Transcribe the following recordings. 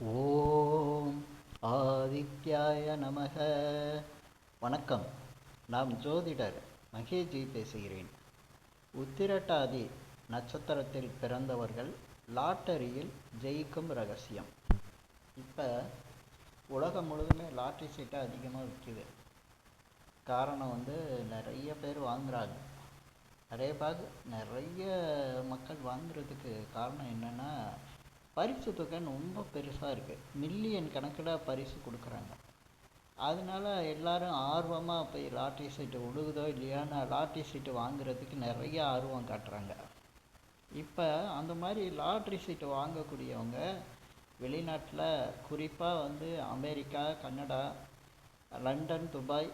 ஓம் ஆதித்யாய நமக. வணக்கம். நாம் ஜோதிடர் மகேஜி பேசுகிறேன். உத்திரட்டாதி நட்சத்திரத்தில் பிறந்தவர்கள் லாட்டரியில் ஜெயிக்கும் ரகசியம். இப்போ உலகம் முழுதுமே லாட்ரி சீட்டை அதிகமாக விற்கிது காரணம் வந்து நிறைய பேர் வாங்குகிறாங்க நிறைய பேர் நிறைய மக்கள் வாங்குறதுக்கு காரணம் என்னென்னா பரிசு தொகை ரொம்ப பெருசாக இருக்குது மில்லியன் கணக்கில் பரிசு கொடுக்குறாங்க. அதனால எல்லாரும் ஆர்வமாக போய் லாட்ரி சீட்டு விழுகுதோ இல்லையான்னு லாட்ரி சீட்டு வாங்குறதுக்கு நிறைய ஆர்வம் காட்டுறாங்க. இப்போ அந்த மாதிரி லாட்ரி சீட்டு வாங்கக்கூடியவங்க வெளிநாட்டில் குறிப்பாக வந்து America Canada London Dubai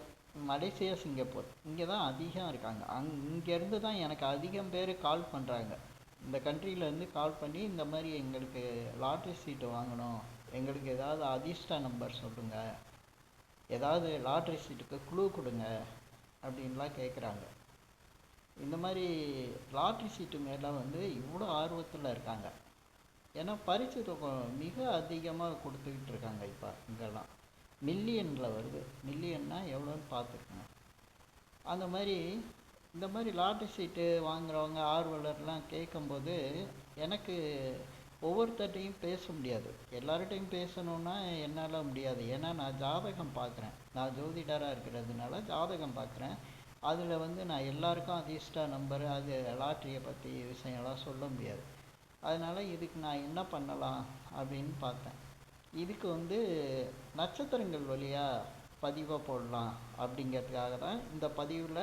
Malaysia Singapore இங்கே தான் அதிகம் இருக்காங்க. அங் இங்கேருந்து தான் எனக்கு அதிகம் பேர் கால் பண்ணுறாங்க இந்த கண்ட்ரியிலேருந்து கால் பண்ணி இந்த மாதிரி எங்களுக்கு லாட்ரி சீட்டு வாங்கணும். எங்களுக்கு ஏதாவது அதிர்ஷ்ட நம்பர் சொல்லுங்கள் ஏதாவது லாட்ரி சீட்டுக்கு குழு கொடுங்க அப்படின்லாம் கேட்குறாங்க இந்த மாதிரி லாட்ரி சீட்டு மேலே வந்து இவ்வளோ ஆர்வத்தில் இருக்காங்க. ஏன்னா பரிசு தொகை மிக அதிகமாக கொடுத்துக்கிட்டு இருக்காங்க இப்போ இங்கெல்லாம். மில்லியனில் வருது. மில்லியன்னா எவ்வளோன்னு பார்த்துக்கோங்க. அந்த மாதிரி இந்த மாதிரி லாட்ரி சீட்டு வாங்குறவங்க ஆர்வலர்லாம் கேட்கும்போது எனக்கு ஒவ்வொருத்தர்ட்டையும் பேச முடியாது. எல்லார்கிட்டையும் பேசணுன்னா என்னால் முடியாது. ஏன்னா நான் ஜாதகம் பார்க்குறேன். நான் ஜோதிடராக இருக்கிறதுனால ஜாதகம் பார்க்குறேன். அதில் வந்து நான் எல்லாருக்கும் அதிர்ஷ்ட நம்பர் அது லாட்ரியை பற்றி விஷயம்லாம் சொல்ல முடியாது. அதனால் இதுக்கு நான் என்ன பண்ணலாம் அப்படின்னு பார்த்தேன். இதுக்கு வந்து நட்சத்திரங்கள் வழியாக பதிவாக போடலாம் அப்படிங்கிறதுக்காக தான் இந்த பதிவில்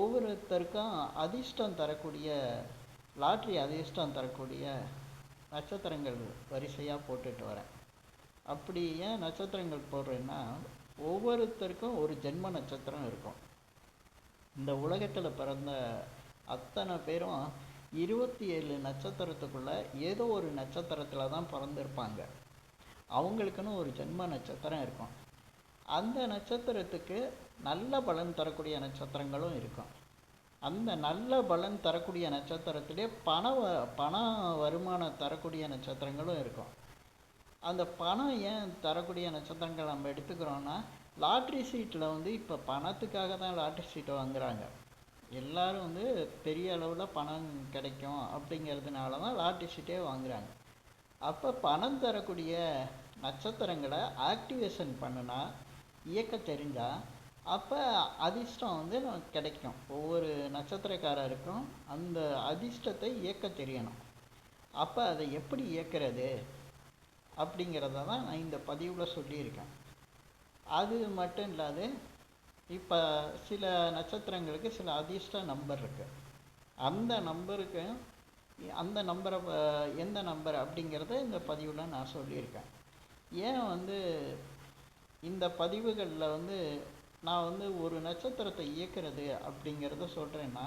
ஒவ்வொருத்தருக்கும் அதிர்ஷ்டம் தரக்கூடிய லாட்ரி அதிர்ஷ்டம் தரக்கூடிய நட்சத்திரங்கள் வரிசையாக போட்டுட்டு வரேன். அப்படி ஏன் நட்சத்திரங்கள் போடுறேன்னா ஒவ்வொருத்தருக்கும் ஒரு ஜென்ம நட்சத்திரம் இருக்கும். இந்த உலகத்தில் பிறந்த அத்தனை பேரும் இருபத்தி ஏழு நட்சத்திரத்துக்குள்ளே ஏதோ ஒரு நட்சத்திரத்தில் தான் பிறந்திருப்பாங்க. அவங்களுக்குன்னு ஒரு ஜென்ம நட்சத்திரம் இருக்கும். அந்த நட்சத்திரத்துக்கு நல்ல பலன் தரக்கூடிய நட்சத்திரங்களும் இருக்கும். அந்த நல்ல பலன் தரக்கூடிய நட்சத்திரத்திலே பண வ பண வருமானம் தரக்கூடிய நட்சத்திரங்களும் இருக்கும். அந்த பணம் ஏன் தரக்கூடிய நட்சத்திரங்கள் நம்ம எடுத்துக்கிறோன்னா லாட்ரி சீட்டில் வந்து இப்போ பணத்துக்காக தான் லாட்ரி சீட்டை வாங்குகிறாங்க எல்லோரும் வந்து பெரிய அளவில் பணம் கிடைக்கும் அப்படிங்கிறதுனால தான் லாட்ரி சீட்டே வாங்குறாங்க. அப்போ பணம் தரக்கூடிய நட்சத்திரங்களை ஆக்டிவேஷன் பண்ணுனா இயக்க தெரிஞ்சால் அப்போ அதிர்ஷ்டம் வந்து நமக்கு கிடைக்கும். ஒவ்வொரு நட்சத்திரக்காரருக்கும் அந்த அதிர்ஷ்டத்தை இயக்க தெரியணும். அப்போ அதை எப்படி இயக்கிறது? அப்படிங்கிறத தான் நான் இந்த பதிவில் சொல்லியிருக்கேன். அது மட்டும் இல்லாது இப்போ சில நட்சத்திரங்களுக்கு சில அதிர்ஷ்ட நம்பர் இருக்குது அந்த நம்பருக்கு அந்த நம்பரை எந்த நம்பர் அப்படிங்கிறத இந்த பதிவில் நான் சொல்லியிருக்கேன். ஏன் வந்து இந்த பதிவுகளில் வந்து நான் வந்து ஒரு நட்சத்திரத்தை இயக்கிறது அப்படிங்கிறத சொல்கிறேன்னா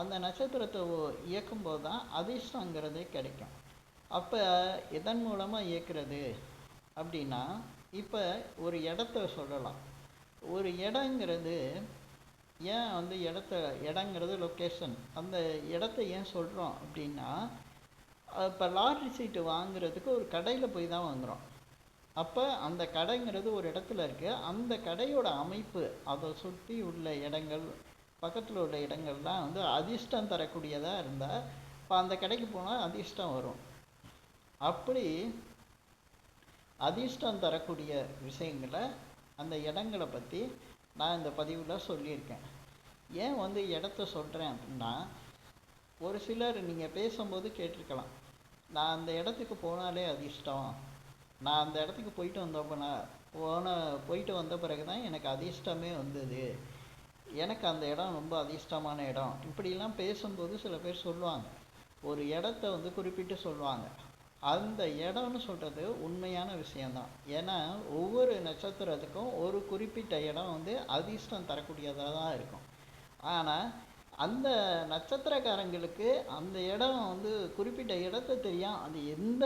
அந்த நட்சத்திரத்தை இயக்கும்போது தான் அதிர்ஷ்டங்கிறதே கிடைக்கும். அப்போ எதன் மூலமாக இயக்கிறது அப்படின்னா இப்போ ஒரு இடத்த சொல்லலாம். ஒரு இடங்கிறது ஏன் வந்து இடத்த இடங்கிறது லொக்கேஷன் அந்த இடத்த ஏன் சொல்கிறோம் அப்படின்னா இப்போ லாட்ரி சீட்டு வாங்குறதுக்கு ஒரு கடையில் போய் தான் வாங்குகிறோம் அப்போ அந்த கடைங்கிறது ஒரு இடத்துல இருக்குது அந்த கடையோட அமைப்பு அதை சுற்றி உள்ள இடங்கள் பக்கத்தில் உள்ள இடங்கள்லாம் வந்து அதிர்ஷ்டம் தரக்கூடியதாக இருந்தால் இப்போ அந்த கடைக்கு போனால் அதிர்ஷ்டம் வரும். அப்படி அதிர்ஷ்டம் தரக்கூடிய விஷயங்களை அந்த இடங்களை பற்றி நான் இந்த பதிவில் சொல்லியிருக்கேன். ஏன் வந்து இடத்த சொல்கிறேன் அப்படின்னா ஒரு சிலர் நீங்கள் பேசும்போது கேட்டிருக்கலாம். நான் அந்த இடத்துக்கு போனாலே அதிர்ஷ்டம் நான் அந்த இடத்துக்கு போயிட்டு வந்தப்போ போன போயிட்டு வந்த பிறகு தான் எனக்கு அதிர்ஷ்டமே வந்தது. எனக்கு அந்த இடம் ரொம்ப அதிர்ஷ்டமான இடம். இப்படிலாம் பேசும்போது சில பேர் சொல்லுவாங்க. ஒரு இடத்த வந்து குறிப்பிட்டு சொல்லுவாங்க. அந்த இடம்னு சொல்கிறது உண்மையான விஷயந்தான் ஏன்னா ஒவ்வொரு நட்சத்திரத்துக்கும் ஒரு குறிப்பிட்ட இடம் வந்து அதிர்ஷ்டம் தரக்கூடியதாக தான் இருக்கும். ஆனால் அந்த நட்சத்திரக்காரங்களுக்கு அந்த இடம் வந்து குறிப்பிட்ட இடத்த தெரியும் அது எந்த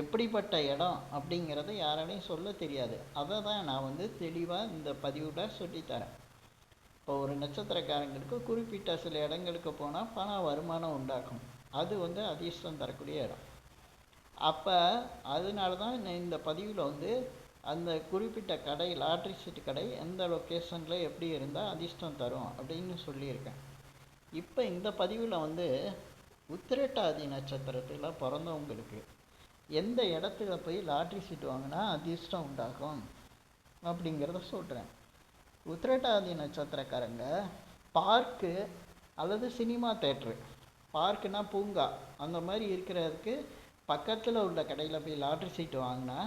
எப்படிப்பட்ட இடம் அப்படிங்கிறத யாராலையும் சொல்ல தெரியாது. அதை தான் நான் வந்து தெளிவாக இந்த பதிவில் சொல்லித்தரேன் இப்போ ஒரு நட்சத்திரக்காரங்களுக்கு குறிப்பிட்ட சில இடங்களுக்கு போனால் பண வருமானம் உண்டாக்கும் அது வந்து அதிர்ஷ்டம் தரக்கூடிய இடம். அப்போ அதனால தான் இந்த பதிவில் வந்து அந்த குறிப்பிட்ட கடை லாட்ரி சீட்டு கடை எந்த லொக்கேஷனில் எப்படி இருந்தால் அதிர்ஷ்டம் தரும் அப்படின்னு சொல்லியிருக்கேன். இப்போ இந்த பதிவில் வந்து உத்திரட்டாதி நட்சத்திரத்தில் பிறந்தவங்களுக்கு எந்த இடத்துல போய் லாட்ரி சீட் வாங்கினா அதிர்ஷ்டம் உண்டாகும் அப்படிங்கிறத சொல்கிறேன் உத்திரட்டாதி நட்சத்திரக்காரங்க பார்க்கு அல்லது சினிமா தேட்ரு பார்க்குனா பூங்கா. அந்த மாதிரி இருக்கிறதுக்கு பக்கத்தில் உள்ள கடையில் போய் லாட்ரி சீட்டு வாங்கினா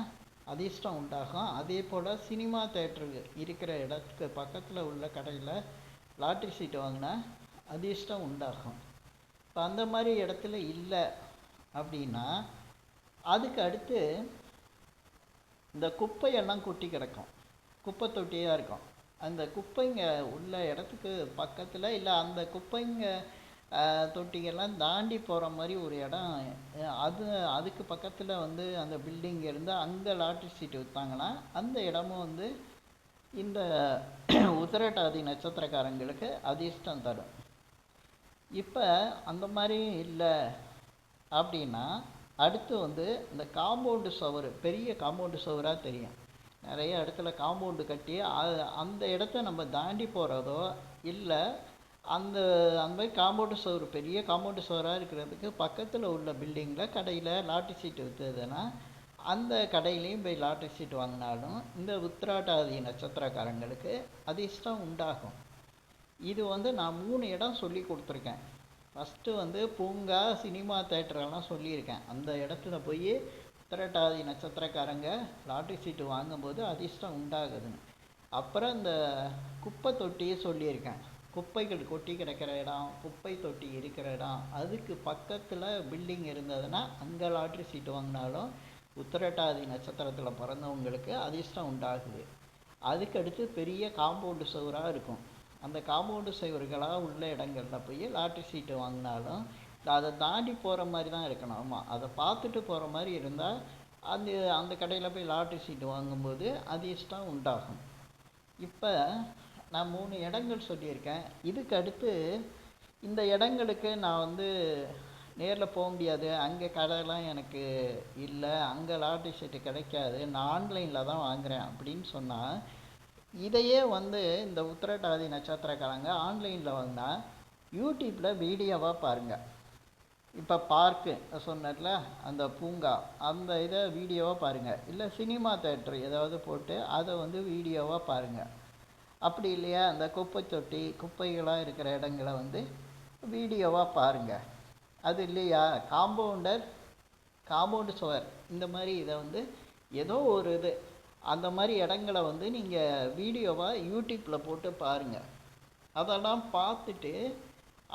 அதிர்ஷ்டம் உண்டாகும். அதே போல் சினிமா தேட்ரு இருக்கிற இடத்துக்கு பக்கத்தில் உள்ள கடையில் லாட்ரி சீட்டு வாங்கினா அதிர்ஷ்டம் உண்டாகும். இப்போ அந்த மாதிரி இடத்துல இல்லை அப்படின்னா அதுக்கு அடுத்து இந்த குப்பையெல்லாம் கொட்டி கிடக்கும். குப்பை தொட்டியாக இருக்கும். அந்த குப்பைங்க உள்ள இடத்துக்கு பக்கத்தில் இல்லை அந்த குப்பைங்க தொட்டியெல்லாம் தொட்டிகள்லாம் தாண்டி போகிற மாதிரி ஒரு இடம். அது அதுக்கு பக்கத்தில் வந்து அந்த பில்டிங் இருந்து அங்கே லாட்ரி சீட்டு விற்றாங்கன்னா அந்த இடமும் வந்து இந்த உத்திரட்டாதி நட்சத்திரக்காரங்களுக்கு அதிர்ஷ்டம் தரும். இப்போ அந்த மாதிரி இல்லை அப்படின்னா அடுத்து வந்து இந்த காம்பவுண்டு சுவர் பெரிய காம்பவுண்டு சுவராக தெரியும். நிறைய இடத்துல காம்பவுண்டு கட்டி அந்த இடத்த நம்ம தாண்டி போகிறதோ இல்லை அந்த அந்த மாதிரி காம்பவுண்டு சுவர் பெரிய காம்பவுண்டு சுவராக இருக்கிறதுக்கு பக்கத்தில் உள்ள பில்டிங்கில் கடையில் லாட்டரி சீட்டு விற்றுதுன்னா அந்த கடையிலையும் போய் லாட்டரி சீட்டு வாங்கினாலும் இந்த உத்திராட்டாதி நட்சத்திரக்காரங்களுக்கு அதிர்ஷ்டம் உண்டாகும். இது வந்து நான் மூணு இடம் சொல்லி கொடுத்துருக்கேன். ஃபஸ்ட்டு வந்து பூங்கா சினிமா தேட்டரெல்லாம் சொல்லியிருக்கேன். அந்த இடத்துல போய் உத்திரட்டாதி நட்சத்திரக்காரங்க லாட்ரி சீட்டு வாங்கும்போது அதிர்ஷ்டம் உண்டாகுதுன்னு. அப்புறம் இந்த குப்பை தொட்டியை சொல்லியிருக்கேன். குப்பைகள் கொட்டி கிடக்கிற இடம் குப்பை தொட்டி இருக்கிற இடம் அதுக்கு பக்கத்தில் பில்டிங் இருந்ததுன்னா அங்கே லாட்ரி சீட்டு வாங்கினாலும் உத்திரட்டாதி நட்சத்திரத்தில் பிறந்தவங்களுக்கு அதிர்ஷ்டம் உண்டாகுது. அதுக்கடுத்து பெரிய காம்பவுண்டு சுவராக இருக்கும். அந்த காம்பவுண்டு சுவர்களாக உள்ள இடங்களில் போய் லாட்ரி சீட்டு வாங்கினாலும் அதை தாண்டி போகிற மாதிரி தான் இருக்கணும். ஆமாம் அதை பார்த்துட்டு போகிற மாதிரி இருந்தால் அந்த அந்த கடையில் போய் லாட்ரி சீட்டு வாங்கும்போது அதிர்ஷ்டம் உண்டாகும். இப்போ நான் மூணு இடங்கள் சொல்லியிருக்கேன். இதுக்கு அடுத்து இந்த இடங்களுக்கு நான் வந்து நேரில் போக முடியாது. அங்கே கடைலாம் எனக்கு இல்லை. அங்கே லாட்ரி சீட்டு கிடைக்காது. நான் ஆன்லைனில் தான் வாங்குகிறேன் அப்படின்னு சொன்னால் இதையே வந்து இந்த உத்திரட்டாதி நட்சத்திரக்காரங்க ஆன்லைனில் வந்தால் யூடியூப்பில் வீடியோவாக பாருங்கள் இப்போ பார்க்கு சொன்னேன்ல அந்த பூங்கா அந்த இதை வீடியோவாக பாருங்கள் இல்லை சினிமா தேட்டர் ஏதாவது போட்டு அதை வந்து வீடியோவாக பாருங்கள் அப்படி இல்லையா அந்த குப்பை தொட்டி குப்பைகளாக இருக்கிற இடங்களை வந்து வீடியோவாக பாருங்கள் அது இல்லையா காம்பவுண்டர் காம்பவுண்டு சுவர் இந்த மாதிரி இதை வந்து ஏதோ ஒரு இது அந்த மாதிரி இடங்களை வந்து நீங்கள் வீடியோவாக யூடியூப்பில் போட்டு பாருங்கள் அதெல்லாம் பார்த்துட்டு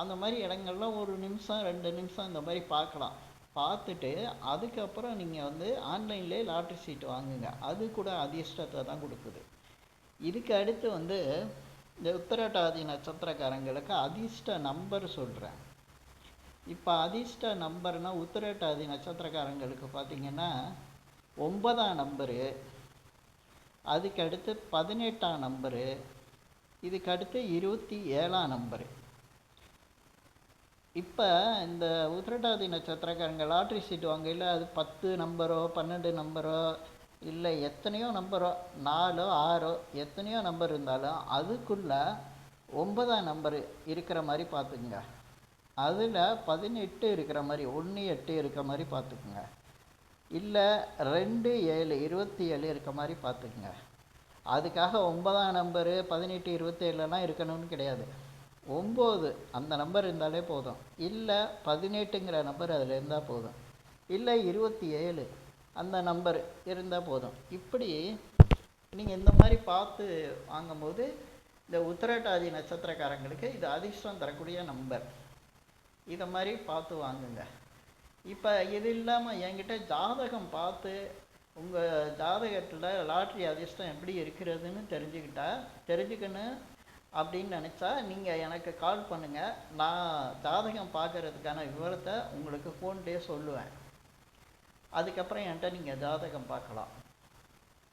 அந்த மாதிரி இடங்கள்லாம் ஒரு நிமிஷம் ரெண்டு நிமிஷம் இந்த மாதிரி பார்க்கலாம். பார்த்துட்டு அதுக்கப்புறம் நீங்கள் வந்து ஆன்லைன்லேயே லாட்ரி சீட்டு வாங்குங்க. அது கூட அதிர்ஷ்டத்தை தான் கொடுக்குது. இதுக்கு அடுத்து வந்து இந்த உத்திரட்டாதி நட்சத்திரக்காரங்களுக்கு அதிர்ஷ்ட நம்பர் சொல்கிறேன் இப்போ அதிர்ஷ்ட நம்பர்னால் உத்திரட்டாதி நட்சத்திரக்காரங்களுக்கு பார்த்தீங்கன்னா ஒன்பதாம் நம்பரு அதுக்கு அடுத்து பதினெட்டாம் நம்பரு இதுக்கு அடுத்து இருபத்தி ஏழாம் நம்பரு. இப்போ இந்த உத்திரட்டாதி நட்சத்திரக்காரங்க லாட்ரி சீட் வாங்கையில் அது பத்து நம்பரோ பன்னெண்டு நம்பரோ இல்லை எத்தனையோ நம்பரோ நாலோ ஆறோ எத்தனையோ நம்பர் இருந்தாலும் அதுக்குள்ள ஒன்பதாம் நம்பர் இருக்கிற மாதிரி பார்த்துக்குங்க. அதில் பதினெட்டு இருக்கிற மாதிரி ஒன்று எட்டு இருக்கிற மாதிரி பார்த்துக்குங்க. இல்லை ரெண்டு ஏழு இருபத்தி ஏழு இருக்க மாதிரி பார்த்துக்குங்க. அதுக்காக ஒன்பதாம் நம்பரு பதினெட்டு இருபத்தேழுலாம் இருக்கணும்னு கிடையாது. ஒம்பது அந்த நம்பர் இருந்தாலே போதும். இல்லை பதினெட்டுங்கிற நம்பர் அதில் இருந்தால் போதும். இல்லை இருபத்தி ஏழு அந்த நம்பர் இருந்தால் போதும். இப்படி நீங்கள் இந்த மாதிரி பார்த்து வாங்கும்போது இந்த உத்திரட்டாதி நட்சத்திரக்காரங்களுக்கு இது அதிர்ஷ்டம் தரக்கூடிய நம்பர். இதை மாதிரி பார்த்து வாங்குங்க. இப்போ இது இல்லாமல் என்கிட்ட ஜாதகம் பார்த்து உங்கள் ஜாதகத்தில் லாட்ரி அதிர்ஷ்டம் எப்படி இருக்கிறதுன்னு தெரிஞ்சுக்கிட்டா தெரிஞ்சுக்கணும் அப்படின்னு நினச்சா நீங்கள் எனக்கு கால் பண்ணுங்கள் நான் ஜாதகம் பார்க்கறதுக்கான விவரத்தை உங்களுக்கு ஃபோன்லேயே சொல்லுவேன். அதுக்கப்புறம் என்கிட்ட நீங்கள் ஜாதகம் பார்க்கலாம்.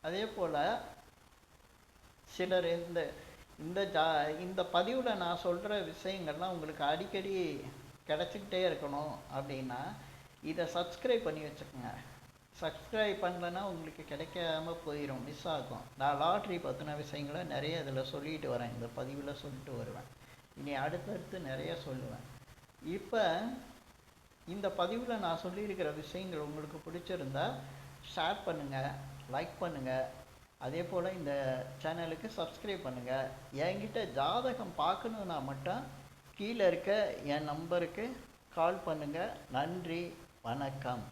அதே போல் சிலர் இந்த இந்த ஜா இந்த பதிவில் நான் சொல்கிற விஷயங்கள்லாம் உங்களுக்கு அடிக்கடி கிடச்சிக்கிட்டே இருக்கணும் அப்படின்னா இதை சப்ஸ்கிரைப் பண்ணி வச்சுக்கோங்க. சப்ஸ்கிரைப் பண்ணலன்னா உங்களுக்கு கிடைக்காம போயிடும் மிஸ் ஆகும். நான் லாட்ரி பற்றின விஷயங்களை நிறைய இதில் சொல்லிட்டு வரேன். இந்த பதிவில் சொல்லிட்டு வருவேன். இனி அடுத்தடுத்து நிறைய சொல்லுவேன். இப்போ இந்த பதிவில் நான் சொல்லியிருக்கிற விஷயங்கள் உங்களுக்கு பிடிச்சிருந்தா ஷேர் பண்ணுங்கள் லைக் பண்ணுங்கள் அதே போல் இந்த சேனலுக்கு சப்ஸ்கிரைப் பண்ணுங்கள் என்கிட்ட ஜாதகம் பார்க்கணுன்னா மட்டும் கீழே இருக்க என் நம்பருக்கு கால் பண்ணுங்கள் நன்றி. வணக்கம்